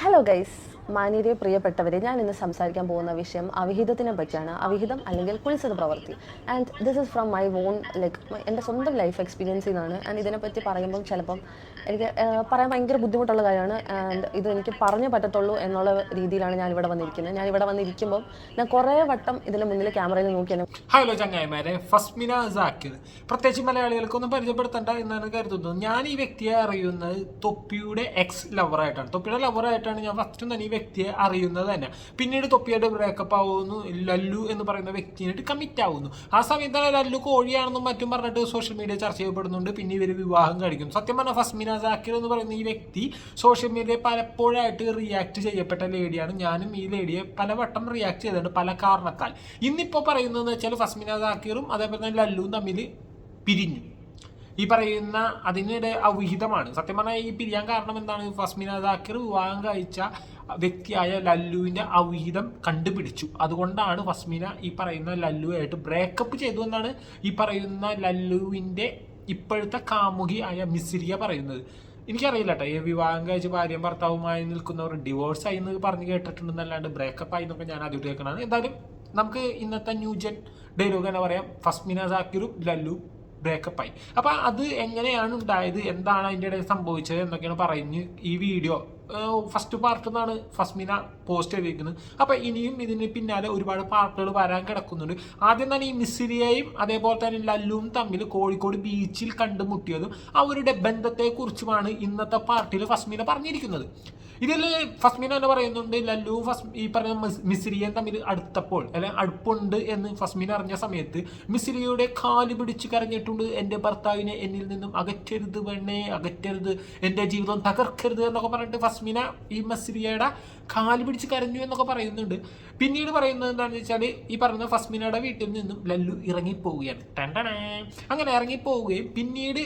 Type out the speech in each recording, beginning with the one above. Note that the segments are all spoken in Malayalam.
ഹലോ ഗൈസ് മാന്യരെ പ്രിയപ്പെട്ടവരെ ഞാൻ ഇന്ന് സംസാരിക്കാൻ പോകുന്ന വിഷയം അവിഹിതത്തിനെ പറ്റിയാണ്. അവിഹിതം അല്ലെങ്കിൽ കുളിച്ചത് പ്രവൃത്തി. And this is from my own like എന്റെ സ്വന്തം ലൈഫ് എക്സ്പീരിയൻസിൽ നിന്നാണ് ആൻഡ് ഇതിനെപ്പറ്റി പറയുമ്പം ചിലപ്പം എനിക്ക് പറയാൻ ഭയങ്കര ബുദ്ധിമുട്ടുള്ള കാര്യമാണ്. ആൻഡ് ഇത് എനിക്ക് പറഞ്ഞേ പറ്റത്തുള്ളൂ എന്നുള്ള രീതിയിലാണ് ഞാൻ ഇവിടെ വന്നിരിക്കുന്നത്. ഞാൻ ഇവിടെ വന്നിരിക്കുമ്പോൾ ഞാൻ കുറേ വട്ടം ഇതിന്റെ മുന്നിൽ ക്യാമറയിൽ നോക്കിയാണ് ഹലോ ചങ്ങായിമാരെ. ഫസ്മിന സാക്കിർ പ്രത്യേകിച്ച് മലയാളികൾക്കൊന്നും പരിചയപ്പെടുത്തണ്ട എന്നാണ് കരുതുന്നത്. ഞാൻ ഈ വ്യക്തിയെ അറിയുന്നത് തൊപ്പിയുടെ എക്സ് ലവറായിട്ടാണ് തൊപ്പിയുടെ ലവറായിട്ടാണ് ഞാൻ ഫസ്റ്റ് തന്നെ ഈ വ്യക്തിയെ അറിയുന്നത് തന്നെ. പിന്നീട് തൊപ്പിയായിട്ട് ബ്രേക്കപ്പ് ആവുന്നു ലല്ലു എന്ന് പറയുന്ന വ്യക്തിയായിട്ട് കമ്മിറ്റ് ആവുന്നു. ആ സമയത്താണ് ലല്ലു കോഴിയാണെന്നും മറ്റും പറഞ്ഞിട്ട് സോഷ്യൽ മീഡിയ ചർച്ച ചെയ്യപ്പെടുന്നുണ്ട്. പിന്നെ ഇവർ വിവാഹം കഴിക്കും. സത്യം പറഞ്ഞാൽ ഫസ്മിന സാക്കിർ എന്ന് പറയുന്ന ഈ വ്യക്തി സോഷ്യൽ മീഡിയയിൽ പലപ്പോഴായിട്ട് റിയാക്ട് ചെയ്യപ്പെട്ട ലേഡിയാണ് ഞാനും ഈ ലേഡിയെ പലവട്ടം റിയാക്ട് ചെയ്തിട്ടുണ്ട് പല കാരണത്താൽ. ഇന്നിപ്പോൾ പറയുന്നതെന്ന് വെച്ചാൽ ഫസ്മിന സാക്കിറും അതേപോലെ തന്നെ ലല്ലുവും തമ്മിൽ പിരിഞ്ഞു. ഈ പറയുന്ന അതിനിടെ അവിഹിതമാണ്. സത്യം പറഞ്ഞാൽ ഈ പിരിയാൻ കാരണം എന്താണ്? ഫസ്മിന ദാക്കർ വിവാഹം കഴിച്ച വ്യക്തിയായ ലല്ലുവിന്റെ അവിഹിതം കണ്ടുപിടിച്ചു. അതുകൊണ്ടാണ് ഫസ്മിന ഈ പറയുന്ന ലല്ലുവായിട്ട് ബ്രേക്കപ്പ് ചെയ്തു എന്നാണ് ഈ പറയുന്ന ലല്ലുവിന്റെ ഇപ്പോഴത്തെ കാമുകി ആയ മിസിരിയ പറയുന്നത്. എനിക്കറിയില്ല കേട്ടോ ഈ വിവാഹം കഴിച്ച് ഭാര്യയും ഭർത്താവുമായി നിൽക്കുന്നവർ ഡിവോഴ്സ് ആയി എന്ന് പറഞ്ഞ് കേട്ടിട്ടുണ്ടെന്നല്ലാണ്ട് ബ്രേക്കപ്പ് ആയി എന്നൊക്കെ ഞാൻ ആദ്യമായിട്ട് കേൾക്കണതാണ്. എന്തായാലും നമുക്ക് ഇന്നത്തെ ന്യൂജൻ ഡയലോഗ് തന്നെ പറയാം. ഫസ്മിന സാക്കിറും ലല്ലു ബ്രേക്കപ്പ് ആയി. അപ്പം അത് എങ്ങനെയാണ് ഉണ്ടായത്? എന്താണ് അതിന്റെ ഇടയിൽ സംഭവിച്ചത് എന്നൊക്കെയാണ് പറഞ്ഞ് ഈ വീഡിയോ. ഫസ്റ്റ് പാർട്ട് എന്നാണ് ഫസ്മിന പോസ്റ്റ് ചെയ്തിരിക്കുന്നത് അപ്പം ഇനിയും ഇതിന് പിന്നാലെ ഒരുപാട് പാർട്ടുകൾ വരാൻ കിടക്കുന്നുണ്ട്. ആദ്യം തന്നെ ഈ മിസ്സിരിയയും അതേപോലെ തന്നെ ലല്ലുവും തമ്മിൽ കോഴിക്കോട് ബീച്ചിൽ കണ്ടുമുട്ടിയതും അവരുടെ ബന്ധത്തെക്കുറിച്ചുമാണ് ഇന്നത്തെ പാർട്ടിയിൽ ഫസ്മിന പറഞ്ഞിരിക്കുന്നത്. ഇതിൽ ഫസ്മിന തന്നെ പറയുന്നുണ്ട് ലല്ലു ഫസ് ഈ പറഞ്ഞ മിസ്- മിസ്രിയൻ തമ്മിൽ അടുത്തപ്പോൾ അല്ലെങ്കിൽ അടുപ്പുണ്ട് എന്ന് ഫസ്മിൻ അറിഞ്ഞ സമയത്ത് മിസ്രിയുടെ കാൽ പിടിച്ച് കരഞ്ഞിട്ടുണ്ട് എന്റെ ഭർത്താവിനെ എന്നിൽ നിന്നും അകറ്റരുത് വേണേ അകറ്റരുത്. എന്റെ ജീവിതം തകർക്കരുത് എന്നൊക്കെ പറഞ്ഞിട്ട് ഫസ്മിന ഈ മിസ്രിയയുടെ കാൽ പിടിച്ച് കരഞ്ഞു എന്നൊക്കെ പറയുന്നുണ്ട്. പിന്നീട് പറയുന്നത് എന്താണെന്ന് വെച്ചാൽ ഈ പറഞ്ഞ ഫസ്മിനയുടെ വീട്ടിൽ നിന്നും ലല്ലു ഇറങ്ങിപ്പോവുകയാണ്. ടണ്ടണേ അങ്ങനെ ഇറങ്ങിപ്പോവുകയും പിന്നീട്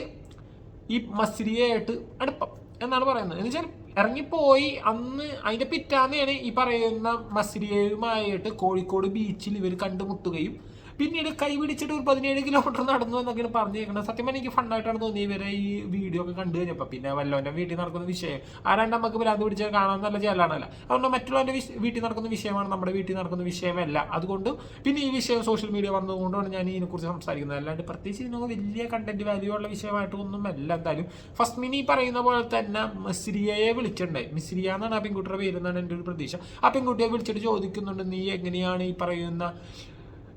ഈ മസ്രിയായിട്ട് അടുപ്പം എന്നാണ് പറയുന്നത്. എന്ന് വെച്ചാൽ ഇറങ്ങിപ്പോയി. അന്ന് അതിന്റെ പിറ്റാന്നെയാണ് ഈ പറയുന്ന മസ്രിയയുമായിട്ട് കോഴിക്കോട് ബീച്ചിൽ ഇവർ കണ്ടുമുട്ടുകയും പിന്നീട് കൈ പിടിച്ചിട്ട് ഒരു പതിനേഴ് കിലോമീറ്റർ നടന്നു എന്നൊക്കെയാണ് പറഞ്ഞേക്കുന്നത് സത്യം എനിക്ക് ഫണ്ടായിട്ടാണ് തോന്നിയത് ഇവരെ ഈ വീഡിയോ ഒക്കെ കണ്ടു കഴിഞ്ഞപ്പോൾ പിന്നെ വല്ലവന്റെ വീട്ടിൽ നടക്കുന്ന വിഷയം. ആരാണ്ട് നമുക്ക് ഭ്രാന്ത് പിടിച്ചാൽ കാണാൻ നല്ല ചേലാണല്ല അതുകൊണ്ട് മറ്റുള്ളവന്റെ വീട്ടിൽ നടക്കുന്ന വിഷയമാണ് നമ്മുടെ വീട്ടിൽ നടക്കുന്ന വിഷയമല്ല. അതുകൊണ്ട് പിന്നെ ഈ വിഷയം സോഷ്യൽ മീഡിയ വന്നതുകൊണ്ടാണ് ഞാൻ ഇതിനെക്കുറിച്ച് സംസാരിക്കുന്നത്. അല്ലാണ്ട് പ്രത്യേകിച്ച് ഇതിനൊക്കെ വലിയ കണ്ടന്റ് വാല്യൂ ഉള്ള വിഷയമായിട്ടൊന്നും അല്ല എന്തായാലും ഫസ്റ്റ് മിനി പറയുന്ന പോലെ തന്നെ മിസ്രിയയെ വിളിച്ചിട്ടുണ്ടായി. മിസ്രിയ എന്നാണ് ആ പെൺകുട്ടിയുടെ പേര് എന്നാണ് എന്റെ ഒരു പ്രതീക്ഷ. ആ പെൺകുട്ടിയെ വിളിച്ചിട്ട് ചോദിക്കുന്നുണ്ട് നീ എങ്ങനെയാണ് ഈ പറയുന്ന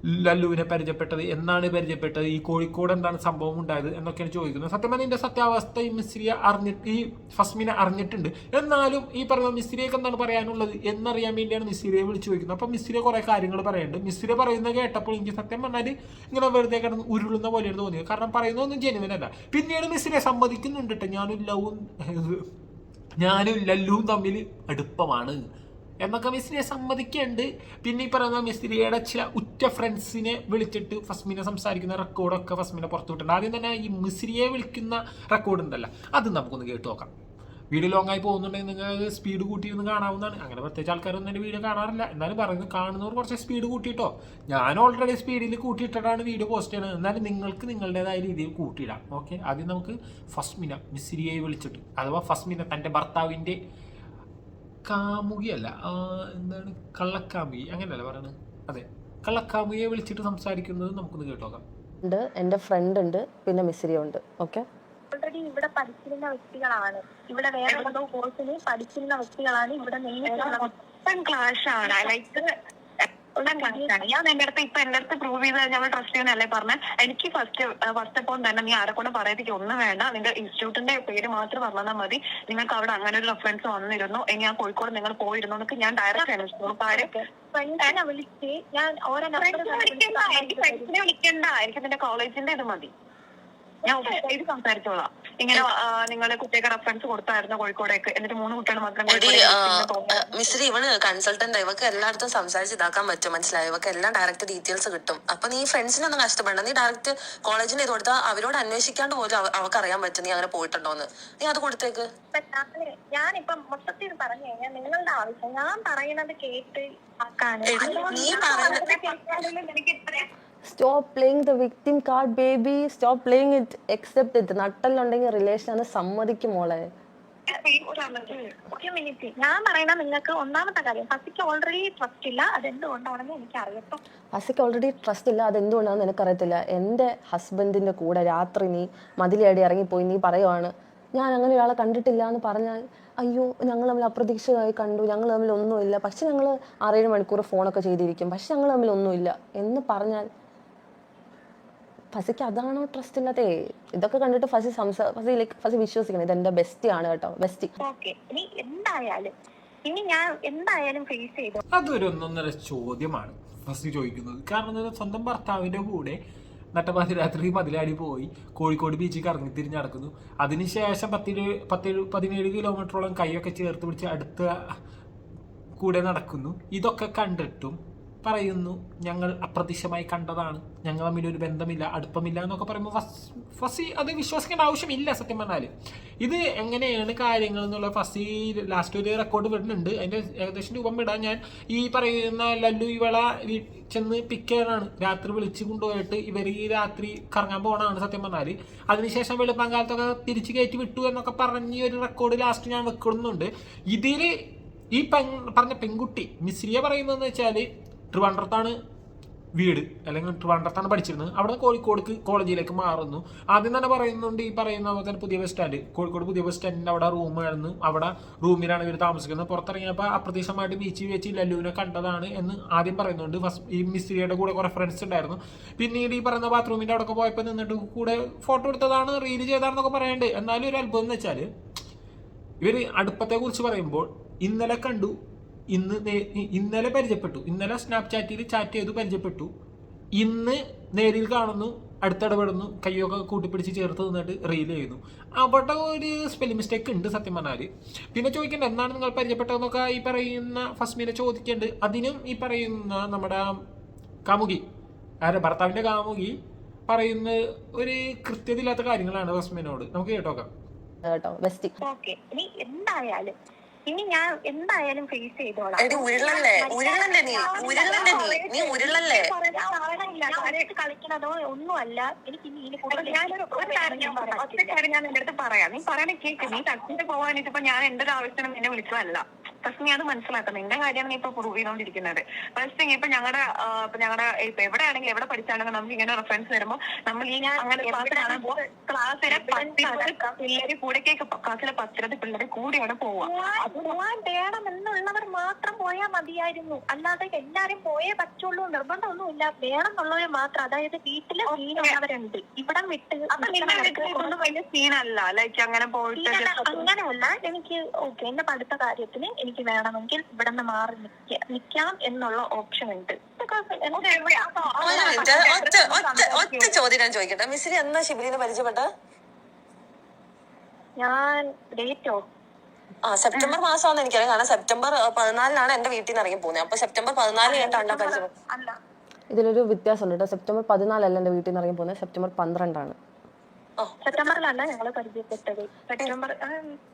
ലല്ലുവിനെ പരിചയപ്പെട്ടത് എന്നാണ് പരിചയപ്പെട്ടത് ഈ കോഴിക്കോട് എന്താണ് സംഭവം ഉണ്ടായത് എന്നൊക്കെയാണ് ചോദിക്കുന്നത്. സത്യം പറഞ്ഞാൽ ഇതിന്റെ സത്യാവസ്ഥ ഈ മിസ്രിയെ അറിഞ്ഞിട്ട് ഈ ഫസ്മിനെ അറിഞ്ഞിട്ടുണ്ട്. എന്നാലും ഈ പറഞ്ഞ മിസ്രിയൊക്കെ എന്താണ് പറയാനുള്ളത് എന്നറിയാൻ വേണ്ടിയാണ് മിസ്രിയെ വിളിച്ചു ചോദിക്കുന്നത്. അപ്പം മിസ്രിയെ കുറേ കാര്യങ്ങൾ പറയുന്നുണ്ട് മിസ്രിയെ പറയുന്നത് കേട്ടപ്പോൾ എനിക്ക് സത്യം പറഞ്ഞാൽ ഇങ്ങനെ വെറുതെ കിടന്ന് ഉരുളുന്ന പോലെയാണ് തോന്നിയത്. കാരണം പറയുന്നതൊന്നും ഒന്നും അല്ല. പിന്നീട് മിസ്രിയെ സമ്മതിക്കുന്നുണ്ട് കേട്ടോ. ഞാനും ലവും ഞാനും ലല്ലുവും തമ്മിൽ അടുപ്പമാണ്. എന്നൊക്കെ മിസ്രിയെ സമ്മതിക്കുന്നുണ്ട് പിന്നെ ഈ പറയുന്ന മിസ്ത്രിയുടെ ചില ഉറ്റ ഫ്രണ്ട്സിനെ വിളിച്ചിട്ട് ഫസ്മിനെ സംസാരിക്കുന്ന റെക്കോർഡൊക്കെ ഫസ്മിനെ പുറത്തു വിട്ടിട്ടുണ്ട്. ആദ്യം തന്നെ ഈ മിസ്രിയെ വിളിക്കുന്ന റെക്കോർഡ് ഉണ്ടല്ലോ അത് നമുക്കൊന്ന് കേട്ട് നോക്കാം. വീഡിയോ ലോങ് ആയി പോകുന്നുണ്ടെങ്കിൽ നിങ്ങൾ സ്പീഡ് കൂട്ടിയിരുന്ന് കാണാവുന്നതാണ്. അങ്ങനെ പ്രത്യേകിച്ച് ആൾക്കാരൊന്നും എന്റെ വീഡിയോ കാണാറില്ല. എന്നാലും പറയുന്നത് കാണുന്നവർ കുറച്ച് സ്പീഡ് കൂട്ടിയിട്ടോ. ഞാൻ ഓൾറെഡി സ്പീഡിൽ കൂട്ടിയിട്ടാണ് വീഡിയോ പോസ്റ്റ് ചെയ്യുന്നത്. എന്നാലും നിങ്ങൾക്ക് നിങ്ങളുടേതായ രീതിയിൽ കൂട്ടിയിടാം. ഓക്കെ ആദ്യം നമുക്ക് ഫസ്മിന മിസ്രിയെ വിളിച്ചിട്ട് അഥവാ ഫസ്മിന തന്റെ ഭർത്താവിന്റെ കാമുകിയല്ല എന്താണ് കള്ളക്കാമുകി അങ്ങനെയല്ല പറയണത്. അതെ കള്ളക്കാമുകിയെ വിളിച്ചിട്ട് സംസാരിക്കുന്നത് നമുക്കൊന്ന് കേട്ടോക്കാം. ഉണ്ട് എന്റെ ഫ്രണ്ട് ഉണ്ട് പിന്നെ മിസ്രിയ ഉണ്ട് ഓക്കെ ഓൾറെഡി ഇവിടെ പഠിച്ചിരുന്ന വ്യക്തികളാണ്. ഇവിടെ വേറെ ഏതോ കോഴ്സിന് പഠിച്ചിരുന്ന വ്യക്തികളാണ് ഇവിടെ ക്ലാഷ് ക്ലാസ് ആണ്. ലൈക്ക് ക്ലാസ് ആണ് ഞാൻ എന്റെ അടുത്ത് ഇപ്പൊ എന്റെ അടുത്ത് പ്രൂവ് ചെയ്ത് ഞങ്ങൾ ട്രസ്റ്റ് ചെയ്യുന്നല്ലേ പറഞ്ഞ? എനിക്ക് ഫസ്റ്റ് ഫസ്റ്റ് ഓഫ് ഓൾ തന്നെ നീ ആരെ കൊണ്ട് ഒന്നും വേണ്ട. നിന്റെ ഇൻസ്റ്റിറ്റ്യൂട്ടിന്റെ പേര് മാത്രം പറഞ്ഞാൽ മതി. നിങ്ങൾക്ക് അവിടെ അങ്ങനെ ഒരു റെഫറൻസ് വന്നിരുന്നു. ഇനി ഞാൻ കോഴിക്കോട് നിങ്ങൾ പോയിരുന്നു എന്നൊക്കെ ഞാൻ ഡയറക്റ്റ് ആണ് ഫ്രണ്ട്സിനെ വിളിച്ച് ഞാൻ ഓരോ വിളിക്കണ്ട. എനിക്ക് ഫ്രണ്ട്സിനെ വിളിക്കണ്ട. എനിക്ക് നിന്റെ കോളേജിന്റെ ഇത് മതി. ഞാൻ ഓഫീസായിട്ട് സംസാരിച്ചോളാം. ഇങ്ങനെ നിങ്ങൾ കുട്ടിയൊക്കെ റെഫറൻസ് കൊടുത്തായിരുന്നു കോഴിക്കോടേക്ക്. എന്നിട്ട് മൂന്ന് കുട്ടികൾ മാത്രം മിസ്റ്റർ മിസ്രി ഇവന് കൺസൾട്ടന്റ് ഇവക്ക് എല്ലായിടത്തും സംസാരിച്ച് ഇതാക്കാൻ പറ്റും മനസ്സിലായി? ഇവക്ക് എല്ലാം ഡയറക്റ്റ് ഡീറ്റെയിൽസ് കിട്ടും. അപ്പൊ നീ ഫ്രണ്ട്സിനൊന്നും കഷ്ടപ്പെടണ്ട. നീ ഡയറക്റ്റ് കോളേജിന് ഇത് കൊടുത്താൽ അവരോട് അന്വേഷിക്കാണ്ട് പോലും അവ- അവർക്ക് അറിയാൻ പറ്റും നീ അങ്ങനെ പോയിട്ടുണ്ടോന്ന്. നീ അത് കൊടുത്തേക്ക്. ഞാനിപ്പം മൊത്തത്തിൽ പറഞ്ഞു കഴിഞ്ഞാൽ നിങ്ങളുടെ ആവശ്യം. ഞാൻ പറയുന്നത് കേട്ട് ആക്കാനും. Stop playing the victim card baby stop playing it accept it നട്ടലുണ്ടെങ്കിൽ relation ആണ് സമ്മതിക്കും മോളെ. ഒരു മിനിറ്റ് ഞാൻ പറയണ നിങ്ങൾക്ക് ഒന്നാമത്തെ കാര്യം ഫസ്റ്റിക്ക് ഓൾറെഡി ട്രസ്റ്റ് ഇല്ല. അതെന്തുകൊണ്ടാണെന്ന് എനിക്ക് അറിയട്ടോ ഫസിക്ക് ഓൾറെഡി ട്രസ്റ്റ് ഇല്ല. അതെന്തുകൊണ്ടാണെന്ന് എനിക്കറിയത്തില്ല എന്റെ ഹസ്ബൻഡിന്റെ കൂടെ രാത്രി നീ മതിലേടി ഇറങ്ങിപ്പോയി. നീ പറയുവാണ് ഞാൻ അങ്ങനെ ഒരാളെ കണ്ടിട്ടില്ല എന്ന് പറഞ്ഞാൽ അയ്യോ ഞങ്ങൾ തമ്മിൽ അപ്രതീക്ഷിതമായി കണ്ടു. ഞങ്ങൾ തമ്മിൽ ഒന്നുമില്ല. പക്ഷെ ഞങ്ങൾ ആറേഴ് മണിക്കൂർ ഫോണൊക്കെ ചെയ്തിരിക്കും. പക്ഷെ ഞങ്ങൾ തമ്മിൽ ഒന്നുമില്ല എന്ന് പറഞ്ഞാൽ ഫസിക്ക് അതാണോ ട്രസ്റ്റ് ഇല്ലാത്തേ? ഇതൊക്കെ കണ്ടിട്ട് ഫസി സംസാ ഫസി ലൈക്ക് ഫസി വിശ്വസിക്കണം. ഇത് എന്റെ ബെസ്റ്റ് ആണ് കേട്ടോ. ബെസ്റ്റ് ഓക്കെ ഇനി എന്തായാലും ഇനി ഞാൻ എന്തായാലും ഫേസ് ചെയ്തു? അതൊരു ഒന്നൊന്നര ചോദ്യമാണ് ഫസ്റ്റ് ചോദിക്കുന്നത്. കാരണം എന്താ വെച്ചാൽ സ്വന്തം ഭർത്താവിന്റെ കൂടെ നട്ടപാതിരാത്രി മതിലാടി പോയി കോഴിക്കോട് ബീച്ചിൽ കറങ്ങി തിരിഞ്ഞ് നടക്കുന്നു. അതിനുശേഷം പത്തിരു പത്തേഴ് പതിനേഴ് കിലോമീറ്ററോളം കൈയൊക്കെ ചേർത്ത് പിടിച്ച് അടുത്ത കൂടെ നടക്കുന്നു. ഇതൊക്കെ കണ്ടിട്ടും പറയുന്നു ഞങ്ങൾ അപ്രത്യക്ഷമായി കണ്ടതാണ്. ഞങ്ങൾ തമ്മിൽ ഒരു ബന്ധമില്ല അടുപ്പമില്ല എന്നൊക്കെ പറയുമ്പോൾ ഫസ് അത് വിശ്വസിക്കേണ്ട ആവശ്യമില്ല സത്യം പറഞ്ഞാൽ. ഇത് എങ്ങനെയാണ് കാര്യങ്ങൾ എന്നുള്ള ഫസി ലാസ്റ്റ് ഒരു റെക്കോർഡ് വിടുന്നുണ്ട് അതിന്റെ ഏകദേശം രൂപം വിടാൻ ഞാൻ ഈ പറയുന്ന ലല്ലു ഇവള ചെന്ന് പിക്ക് ചെയ്യാനാണ്. രാത്രി വിളിച്ചു കൊണ്ടുപോയിട്ട് ഇവർ ഈ രാത്രി കറങ്ങാൻ പോകണമാണ് സത്യം പറഞ്ഞാൽ. അതിനുശേഷം വെളുപ്പാൻ കാലത്തൊക്കെ തിരിച്ചു കയറ്റി വിട്ടു എന്നൊക്കെ പറഞ്ഞ് ഒരു റെക്കോർഡ് ലാസ്റ്റ് ഞാൻ വെക്കുന്നുണ്ട്. ഇതിൽ ഈ പെൺ പറഞ്ഞ പെൺകുട്ടി മിസ്രിയ പറയുന്നതെന്ന് വെച്ചാൽ ട്രിവാൻഡ്രത്താണ് വീട് അല്ലെങ്കിൽ ട്രിവാൻഡ്രത്താണ് പഠിച്ചിരുന്നത്. അവിടെ നിന്ന് കോഴിക്കോട് കോളേജിലേക്ക് മാറുന്നു. ആദ്യം തന്നെ പറയുന്നുണ്ട് ഈ പറയുന്ന പോലെ തന്നെ പുതിയ ബസ് സ്റ്റാൻഡ് കോഴിക്കോട് പുതിയ ബസ് സ്റ്റാൻഡിന്റെ അവിടെ റൂം ആയിരുന്നു. അവിടെ റൂമിലാണ് ഇവർ താമസിക്കുന്നത്. പുറത്തിറങ്ങിയപ്പോൾ അപ്രതീക്ഷമായിട്ട് ബീച്ചിൽ വെച്ച് ലല്ലുവിനെ കണ്ടതാണ് എന്ന് ആദ്യം പറയുന്നുണ്ട്. ഫസ്റ്റ് ഈ മിസ്ത്രിയുടെ കൂടെ കുറേ ഫ്രണ്ട്സ് ഉണ്ടായിരുന്നു. പിന്നീട് ഈ പറയുന്ന ബാത്റൂമിന്റെ അവിടെ പോയപ്പോൾ നിന്നിട്ട് കൂടെ ഫോട്ടോ എടുത്തതാണ് റീൽ ചെയ്താണെന്നൊക്കെ പറയുന്നുണ്ട് എന്നാലും ഒരു അത്ഭുതം എന്ന് വെച്ചാൽ ഇവർ അടുപ്പത്തെക്കുറിച്ച് പറയുമ്പോൾ ഇന്നലെ കണ്ടു ഇന്ന് ഇന്നലെ പരിചയപ്പെട്ടു. ഇന്നലെ സ്നാപ്ചാറ്റിൽ ചാറ്റ് ചെയ്തു പരിചയപ്പെട്ടു. ഇന്ന് നേരിൽ കാണുന്നു അടുത്തിടപെടുന്നു കയ്യൊക്കെ കൂട്ടിപ്പിടിച്ച് ചേർത്ത് നിന്നിട്ട് റീൽ ചെയ്യുന്നു. അവിടെ ഒരു സ്പെല്ലിംഗ് മിസ്റ്റേക്ക് ഉണ്ട് സത്യം പറഞ്ഞാൽ പിന്നെ ചോദിക്കേണ്ട എന്നാണ് നിങ്ങൾ പരിചയപ്പെട്ടതെന്നൊക്കെ ഈ പറയുന്ന ഫസ്മീനെ ചോദിക്കേണ്ടത് അതിനും ഈ പറയുന്ന നമ്മുടെ കാമുകി ആരെ ഭർത്താവിന്റെ കാമുകി പറയുന്ന ഒരു കൃത്യതയില്ലാത്ത കാര്യങ്ങളാണ് ഫസ്മീനോട്. നമുക്ക് കേട്ടോക്കാം. കേട്ടോ ബെസ്റ്റ് ഓക്കെ ഇനി എന്തായാലും ഇനി ഞാൻ എന്തായാലും ഫേസ് ചെയ്തോളാം. എടി ഉരുളല്ലേ? ഉരുളല്ലേ നീ? ഉരുളല്ലേ നീ? നീ ഉരുളല്ലേ? കളിക്കണതോ ഒന്നുമല്ല. എനിക്ക് ഇനി ഇതിൽ കൂടുതൽ ഞാനൊരു കാര്യം ഞാൻ പറയാം. ഒറ്റ കാര്യം ഞാൻ നിന്റെ അടുത്ത് പറയാം. നീ പറയണ കേക്ക് നീ ടച്ചിട്ട് പോവാനിട്ട് ഇപ്പൊ ഞാൻ എന്റെ ഒരു ആവശ്യത്തിന് നിന്നെ വിളിച്ചതല്ല. ഫസ്റ്റ് നീ അത് മനസ്സിലാക്കണം നിന്റെ കാര്യമാണ് നീ ഇപ്പൊ പ്രൂവ് ചെയ്തോണ്ടിരിക്കുന്നത്. ഫസ്റ്റ് തിങ് ഇപ്പൊ ഞങ്ങളുടെ ഇപ്പൊ ഞങ്ങളുടെ ഇപ്പൊ എവിടെയാണെങ്കിലും എവിടെ പഠിച്ചാണെങ്കിലും നമുക്ക് ഇങ്ങനെ റെഫറൻസ് വരുമ്പോൾ നമ്മൾ ഈ ഞാൻ അങ്ങനെ ക്ലാസ്സിലെ പിള്ളേര് കൂടെക്കേക്ക് ക്ലാസ്സിലെ പത്തിരുപത് പിള്ളേര് കൂടെയാണ് പോവുക പോവാൻ പോവാൻ വേണം എന്നുള്ളവർ മാത്രം പോയാൽ മതിയായിരുന്നു. അല്ലാതെ എല്ലാരും പോയേ പറ്റുള്ളൂ. നിർബന്ധമൊന്നുമില്ല. വേണം എന്നുള്ളവർ മാത്രം. അതായത് വീട്ടിൽ ഉള്ളവരുണ്ട്. ഇവിടെ വിട്ട് വലിയ സീനല്ല ലൈക്ക് അങ്ങനെ പോയിട്ട് അങ്ങനെയല്ല. എനിക്ക് ഓക്കെ എന്റെ പഠിത്ത കാര്യത്തിന് എനിക്ക് വേണമെങ്കിൽ ഇവിടെ നിന്ന് മാറി നിൽക്കാം നിക്കാം എന്നുള്ള ഓപ്ഷൻ ഉണ്ട് ഒറ്റ ചോദ്യം ഞാൻ ചോദിക്കട്ടെ മിസ്സിന് എന്നാ ശിബിലിനെ പരിചയപ്പെട്ട ഞാൻ ഡേറ്റോ ആ സെപ്റ്റംബർ മാസമാണെന്ന് എനിക്കറിയാം കാരണം സെപ്റ്റംബർ പതിനാലിനാണ് എന്റെ വീട്ടിൽ നിന്ന് ഇറങ്ങി പോകുന്നത് അപ്പൊ സെപ്റ്റംബർ പതിനാല് കഴിഞ്ഞിട്ടാണ് പരിചയം ഇതിലൊരു വ്യത്യാസമുണ്ട് കേട്ടോ സെപ്റ്റംബർ പതിനാലല്ല എന്റെ വീട്ടിൽ നിന്ന് ഇറങ്ങി പോകുന്നത് സെപ്റ്റംബർ പന്ത്രണ്ടാണ് സെപ്റ്റംബറിലല്ല ഞങ്ങൾ പരിചയപ്പെട്ടത് സെപ്റ്റംബർ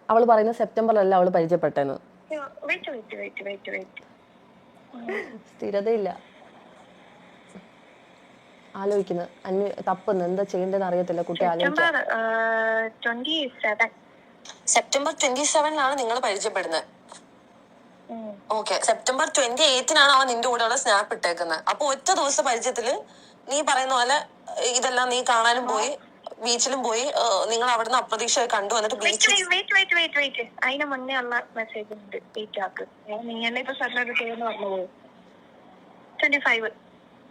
അവൾ പറയുന്നത് സെപ്റ്റംബറിലല്ല അവൾ പരിചയപ്പെട്ടെന്ന് wait wait wait wait wait സ്ഥിരതയില്ല. ആലോചിക്കുന്നത് അന്വ തപ്പുന്നു. എന്താ ചെയ്യേണ്ടതെന്ന് അറിയത്തില്ല. കുട്ടി ആലോചിക്കുക September twenty seven September twenty സെവനിലാണ് നിങ്ങൾ പരിചയപ്പെടുന്നത് ഓക്കെ. സെപ്റ്റംബർ ട്വന്റി എയ്റ്റിനാണ് അവൻ നിന്റെ കൂടെയുള്ള സ്നാപ്പ് ഇട്ടേക്കുന്നത് അപ്പൊ ഒറ്റ ദിവസ പരിചയത്തിൽ നീ പറയുന്ന പോലെ ഇതെല്ലാം നീ കാണാനും പോയി. ബീച്ചിലും പോയി നിങ്ങൾ അവിടുന്ന് അപ്രതീക്ഷയായി കണ്ടു വന്നിട്ട് beach wait wait wait wait അതിന് മുന്നേ ഉള്ള മെസ്സേജ് ഉണ്ട് വെയിറ്റ് ആക്ക്. നീ എന്നെ ഇപ്പൊ സർട്ടിഫിക്കറ്റ് പറഞ്ഞു പറഞ്ഞത് twenty five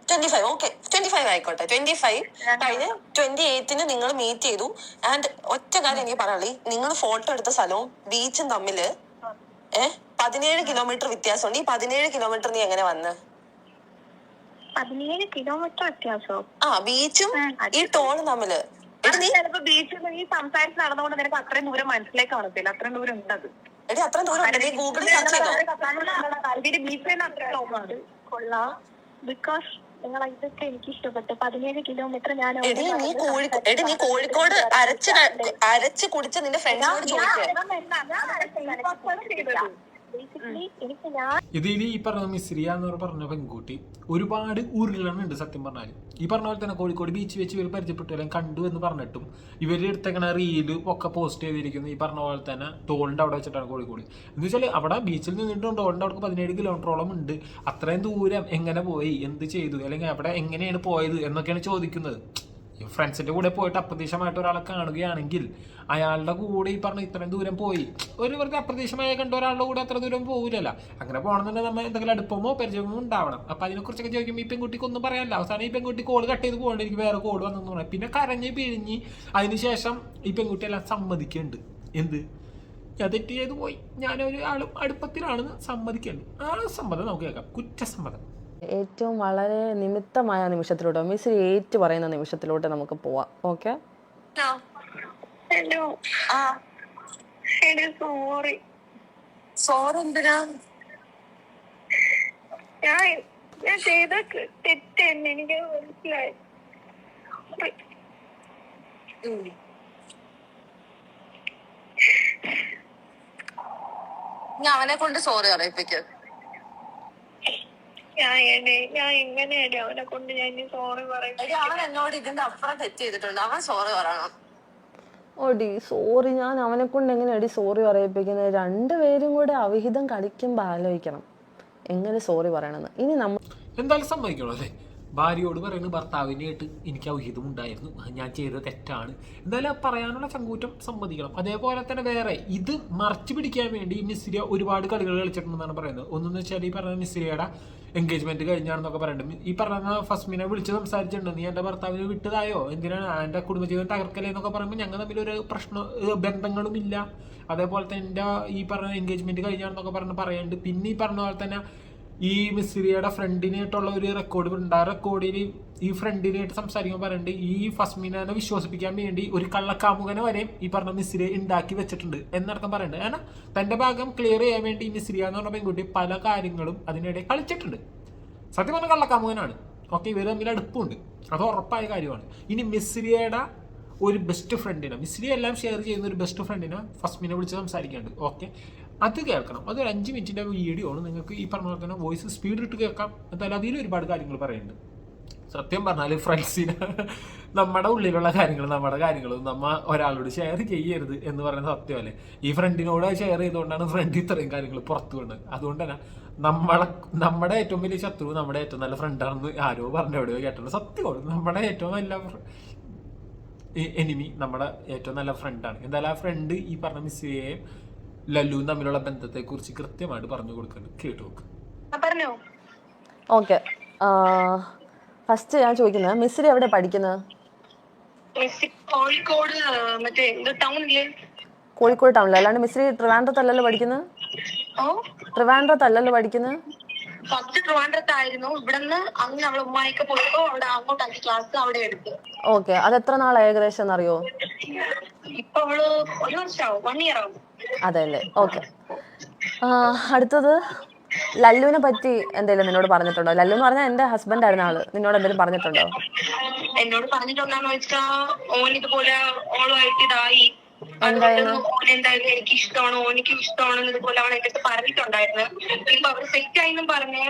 twenty five okay twenty five ആയിക്കോട്ടെ. ട്വന്റി ഫൈവ് കഴിഞ്ഞ് ട്വന്റി എയ്റ്റിന് നിങ്ങൾ മീറ്റ് ചെയ്തു. ആൻഡ് ഒറ്റ കാര്യം എനിക്ക് പറയാനുള്ളൂ നിങ്ങൾ ഫോട്ടോ എടുത്ത സ്ഥലവും ബീച്ചും തമ്മിൽ ഏഹ് പതിനേഴ് കിലോമീറ്റർ വ്യത്യാസമുണ്ട്. ഈ പതിനേഴ് കിലോമീറ്റർ നീ എങ്ങനെ വന്ന്? പതിനേഴ് കിലോമീറ്റർ വ്യത്യാസോ? ആ ബീച്ചും ഈ ടോളും തമ്മിൽ എടി നീ ചിലപ്പോ ബീച്ചിൽ ഈ സംസാരിച്ച് നടന്നുകൊണ്ട് നിനക്ക് അത്രയും ദൂരം മനസ്സിലേക്ക് കാണത്തില്ല അത്രയും ദൂരം ഉണ്ട് അത് എടി അത്രയും ദൂരം ഉണ്ട് നീ ഗൂഗിളിൽ സെർച്ച് ചെയ്തോ കൊള്ളാം ബിക്കോസ് നിങ്ങൾ ഇതൊക്കെ എനിക്ക് ഇഷ്ടപ്പെട്ടു പതിനേഴ് കിലോമീറ്റർ ഞാൻ എടി നീ കോഴിക്കോട് എടി നീ കോഴിക്കോട് അരച്ച് ക- അരച്ച് കുടിച്ച് നിന്റെ ഫ്രണ്ട്സിനോട് ചോദിക്കുക ബേസിക്കലി എനിക്ക് ഇനി ഈ പറഞ്ഞ മിസ്രിയ എന്ന് പറഞ്ഞ പെൺകുട്ടി ഒരുപാട് ഉരുളണുണ്ട് സത്യം പറഞ്ഞാൽ ഈ പറഞ്ഞ പോലെ തന്നെ കോഴിക്കോട് ബീച്ച് വെച്ച് ഇവർ പരിചയപ്പെട്ടു അല്ലെങ്കിൽ കണ്ടു എന്ന് പറഞ്ഞിട്ടും ഇവർ എടുത്തേക്കണ റീൽ ഒക്കെ പോസ്റ്റ് ചെയ്തിരിക്കുന്നു ഈ പറഞ്ഞ പോലെ തന്നെ ടോളിന്റെ അവിടെ വെച്ചിട്ടാണ് കോഴിക്കോട്. എന്ന് വെച്ചാൽ അവിടെ ബീച്ചിൽ നിന്നിട്ടും ടോളിന്റെ അവിടെ പതിനേഴ് കിലോമീറ്ററോളം ഉണ്ട്. അത്രയും ദൂരം എങ്ങനെ പോയി? എന്ത് ചെയ്തു? അല്ലെങ്കിൽ അവിടെ എങ്ങനെയാണ് പോയത് എന്നൊക്കെയാണ് ചോദിക്കുന്നത്. ഫ്രണ്ട്സിന്റെ കൂടെ പോയിട്ട് അപ്രതീക്ഷമായിട്ട് ഒരാളെ കാണുകയാണെങ്കിൽ അയാളുടെ കൂടെ ഈ പറഞ്ഞ ഇത്രയും ദൂരം പോയി ഒരു വെറുതെ അപ്രതീക്ഷമായി കണ്ട ഒരാളുടെ കൂടെ അത്ര ദൂരം പോകില്ലല്ലോ അങ്ങനെ പോകണമെന്നുണ്ടെങ്കിൽ നമ്മൾ എന്തെങ്കിലും അടുപ്പമോ പരിചയമോ ഉണ്ടാവണം. അപ്പൊ അതിനെക്കുറിച്ചൊക്കെ ചോദിക്കും ഈ പെൺകുട്ടിക്ക് ഒന്നും പറയാനില്ല. അവസാനം ഈ പെൺകുട്ടി കോൾ കട്ട് ചെയ്ത് പോകേണ്ടി എനിക്ക് വേറെ കോൾ വന്നെന്ന് പറയാം പിന്നെ കരഞ്ഞ് പിഴിഞ്ഞ് അതിനുശേഷം ഈ പെൺകുട്ടി എല്ലാം സമ്മതിക്കുന്നുണ്ട് എന്ത്? ഞാൻ തെറ്റ് ചെയ്ത് പോയി. ഞാനൊരു ആളും അടുപ്പത്തിലാണെന്ന് സമ്മതിക്കുന്നുണ്ട് ആ സമ്മതം നമുക്ക് കേൾക്കാം. കുറ്റസമ്മതം. ഏറ്റവും വളരെ നിമിത്തമായ നിമിഷത്തിലൂടെ മിസ് ഏറ്റു പറയുന്ന നിമിഷത്തിലൂടെ നമുക്ക് പോവാം. ഓക്കെ ഹലോ ആ. സോറി സോറി എന്തിനാ? ഞാൻ ഞാൻ ചെയ്ത തെറ്റ് തന്നെ എനിക്ക് മനസ്സിലായി. ഉം. നീ അവനെ കൊണ്ട് സോറി അറിയിപ്പിക്ക്. ഞാൻ എന്നെ ഞാൻ എങ്ങനെയല്ലേ അവനെ കൊണ്ട് ഞാൻ സോറി പറയും? എടി അവൻ എന്നോട് ഇതിന്റെ അപ്പുറം തെറ്റ് ചെയ്തിട്ടുണ്ട്. അവൻ സോറി പറയണം. ഓടി സോറി ഞാൻ അവനെ കൊണ്ട് എങ്ങനെയാടി സോറി പറയിപ്പിക്കുന്നത്? രണ്ടുപേരും കൂടെ അവിഹിതം കളിക്കുമ്പോൾ ആലോചിക്കണം. എങ്ങനെ സോറി പറയണമെന്ന്. ഇനി നമ്മൾ എന്തായാലും സമ്മതിക്കണം അല്ലേ? ഭാര്യയോട് പറയുന്നത് ഭർത്താവിനായിട്ട് എനിക്ക് ഔഹിതം ഉണ്ടായിരുന്നു. ഞാൻ ചെയ്തത് തെറ്റാണ്. എന്തായാലും ആ പറയാനുള്ള ചങ്കൂറ്റം സമ്മതിക്കണം അതേപോലെ തന്നെ വേറെ ഇത് മറച്ചു പിടിക്കാൻ വേണ്ടി ഈ മിസ്രിയ ഒരുപാട് കളികൾ കളിച്ചിട്ടുണ്ടെന്നാണ് പറയുന്നത്. ഒന്നെന്ന് വെച്ചാൽ ഈ പറഞ്ഞ മിസ്രിയയുടെ എൻഗേജ്മെന്റ് കഴിഞ്ഞാണെന്നൊക്കെ പറയുന്നുണ്ട് ഈ പറഞ്ഞ ഫസ്മിനെ വിളിച്ച് സംസാരിച്ചിട്ടുണ്ട്. നീ എന്റെ ഭർത്താവിനെ വിട്ടതായോ? എന്തിനാണ്? എന്റെ കുടുംബജീവിതം തകർക്കലേ എന്നൊക്കെ പറയുമ്പോൾ ഞങ്ങൾ തമ്മിൽ ഒരു പ്രശ്ന ബന്ധങ്ങളും ഇല്ല. അതേപോലെ തന്നെ എന്റെ ഈ പറഞ്ഞ എൻഗേജ്മെന്റ് കഴിഞ്ഞാണെന്നൊക്കെ പറഞ്ഞ് പറയുന്നുണ്ട് പിന്നെ ഈ പറഞ്ഞ പോലെ തന്നെ ഈ മിസ്സിരിയുടെ ഫ്രണ്ടിനായിട്ടുള്ള ഒരു റെക്കോർഡ് ഉണ്ട് ആ റെക്കോർഡിൽ ഈ ഫ്രണ്ടിനായിട്ട് സംസാരിക്കാൻ പറയുന്നുണ്ട് ഈ ഫസ്മിനെ വിശ്വസിപ്പിക്കാൻ വേണ്ടി ഒരു കള്ളക്കാമുകനെ വരെ ഈ പറഞ്ഞ മിസ്രിയെ ഉണ്ടാക്കി വെച്ചിട്ടുണ്ട് എന്നർത്ഥം പറയുന്നുണ്ട് കാരണം തന്റെ ഭാഗം ക്ലിയർ ചെയ്യാൻ വേണ്ടി ഈ മിസ്രിയ എന്ന് പറഞ്ഞ പെൺകുട്ടി പല കാര്യങ്ങളും അതിനിടെ കളിച്ചിട്ടുണ്ട്. സത്യം പറഞ്ഞ കള്ളക്കാമുകനാണ്. ഓക്കെ ഇവർ തമ്മിൽ അടുപ്പുണ്ട്. അത് ഉറപ്പായ കാര്യമാണ്. ഇനി മിസ്രിയയുടെ ഒരു ബെസ്റ്റ് ഫ്രണ്ടിനെ മിസ്രി എല്ലാം ഷെയർ ചെയ്യുന്ന ഒരു ബെസ്റ്റ് ഫ്രണ്ടിനെ ഫസ്മിനെ വിളിച്ച് സംസാരിക്കാനുണ്ട് ഓക്കെ അത് കേൾക്കണം. അതൊരു അഞ്ച് മിനിറ്റിന്റെ വീഡിയോ ആണ്. നിങ്ങൾക്ക് ഈ പറഞ്ഞ പോലെ തന്നെ വോയിസ് സ്പീഡ് ഇട്ട് കേൾക്കാം. എന്തായാലും അതിൽ ഒരുപാട് കാര്യങ്ങൾ പറയുന്നുണ്ട്. സത്യം പറഞ്ഞാൽ ഫ്രണ്ട്സിന് നമ്മുടെ ഉള്ളിലുള്ള കാര്യങ്ങൾ നമ്മുടെ കാര്യങ്ങളും നമ്മ ഒരാളോട് ഷെയർ ചെയ്യരുത് എന്ന് പറയുന്നത് സത്യമല്ലേ? ഈ ഫ്രണ്ടിനോട് ഷെയർ ചെയ്തുകൊണ്ടാണ് ഫ്രണ്ട് ഇത്രയും കാര്യങ്ങൾ പുറത്തു വിടുന്നത്. അതുകൊണ്ട് തന്നെ നമ്മളെ നമ്മുടെ ഏറ്റവും വലിയ ശത്രു നമ്മുടെ ഏറ്റവും നല്ല ഫ്രണ്ടാണെന്ന് ആരോ പറഞ്ഞ എവിടെയോ കേട്ടിട്ടുണ്ട്. സത്യമാണ്. നമ്മുടെ ഏറ്റവും നല്ല എനിമി നമ്മുടെ ഏറ്റവും നല്ല ഫ്രണ്ടാണ് എന്തായാലും ആ ഫ്രണ്ട് ഈ പറഞ്ഞ മിസ്സിയെയും ലല്ലുവും തമ്മിലുള്ള ബന്ധത്തെ കുറിച്ച് കൃത്യമായിട്ട് പറഞ്ഞു കൊടുക്കുന്നുണ്ട് കേട്ടു നോക്ക്. പറഞ്ഞോ. ഓക്കെ. ഫസ്റ്റ് ഞാൻ ചോദിക്കുന്നത് മിസ്സിൽ എവിടെ പഠിക്കുന്നത് മെസ്സി കോഴിക്കോട് മറ്റേ ടൗണില്ലേ? കോഴിക്കോട് ടൗണിൽ അല്ലാണ്ട് മിസ്സിൽ ട്രിവാൻഡ്രത്തല്ലല്ലോ പഠിക്കുന്നത് ഓ? ട്രിവാൻഡ്രത്തല്ലല്ലോ പഠിക്കുന്നത് ഫസ്റ്റ് ട്രിവാൻഡ്രത്തായിരുന്നു. ഇവിടുന്ന് അങ്ങ് അവളെ ഉമ്മായിക്ക് പോയപ്പോ അവിടെ അങ്ങോട്ടാക്കി ക്ലാസ് അവിടെ എടുത്തു. ഓക്കെ. അത് എത്ര നാളായി ഏകദേശം അറിയോ ഇപ്പൊ അവൾ ഒരു വർഷമാവും വൺ ഇയർ ആവും. അതെല്ലേ. ഓക്കെ. അടുത്തത് ലല്ലുവിനെ പറ്റി എന്തെങ്കിലും നിന്നോട് പറഞ്ഞിട്ടുണ്ടോ? ലല്ലു എന്ന് പറഞ്ഞാൽ എന്റെ ഹസ്ബൻഡ് ആയിരുന്ന ആൾ. നിന്നോട് എന്തെങ്കിലും പറഞ്ഞിട്ടുണ്ടോ? എന്നോട് പറഞ്ഞിട്ടുണ്ടാന്ന് വെച്ചാ ഓൻ ഇതുപോലെ ഓളുമായിട്ട് ഇതായി. എന്തായാലും എനിക്ക് ഇഷ്ടമാണ് ഓനിക്ക് ഇഷ്ടമാണ് ഇതുപോലെ അവൻ എന്റെ അടുത്ത് പറഞ്ഞിട്ടുണ്ടായിരുന്നു. ഇപ്പൊ അവർ സെറ്റ് ആയിന്നും പറഞ്ഞ്